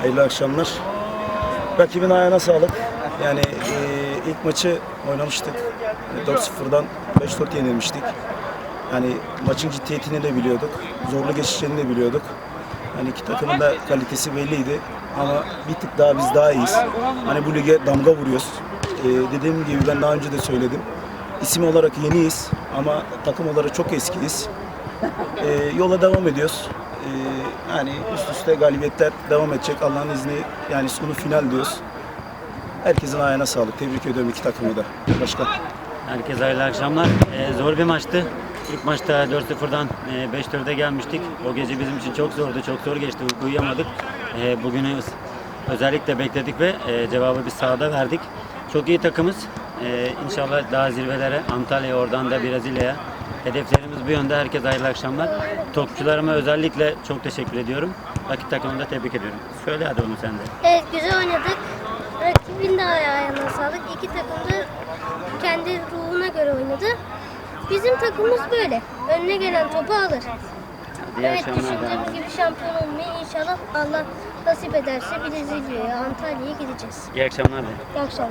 Hayırlı akşamlar. Rakibin ayağına sağlık. Yani e, ilk maçı oynamıştık. E, 4-0'dan 5-4 yenilmiştik. Yani maçın ciddiyetini de biliyorduk. Zorlu geçeceğini de biliyorduk. Yani iki takımın da kalitesi belliydi. Ama bir tık daha biz daha iyiyiz. Hani bu lige damga vuruyoruz. E, dediğim gibi ben daha önce de söyledim. İsim olarak yeniyiz ama takım olarak çok eskiyiz. E, yola devam ediyoruz. E, yani üst üste galibiyetler devam edecek Allah'ın izni. Yani sonu final diyoruz. Herkesin ayağına sağlık. Tebrik ediyorum iki takımı da. Başkan. Herkese hayırlı akşamlar. Ee, zor bir maçtı. İlk maçta 4-0'dan e, 5-4'e gelmiştik. O gece bizim için çok zordu, çok zor geçti. Uyuyamadık. E, bugünü özellikle bekledik ve e, cevabı biz sahada verdik. Çok iyi takımız. E, inşallah daha zirvelere, Antalya'ya, oradan da Brezilya'ya. Hedeflerimiz bu yönde. Herkese hayırlı akşamlar. Topçularıma özellikle çok teşekkür ediyorum. Rakip takımını da tebrik ediyorum. Söyle hadi onu sen de. Evet güzel oynadık. Rakibin de ayağına sağlık. İki takım da kendi ruhuna göre oynadı. Bizim takımımız böyle. Önüne gelen topu alır. İyi evet düşündüğümüz gibi şampiyon olmayı inşallah Allah nasip ederse Brezilya'ya, Antalya'ya gideceğiz. İyi akşamlar. de. İyi akşamlar.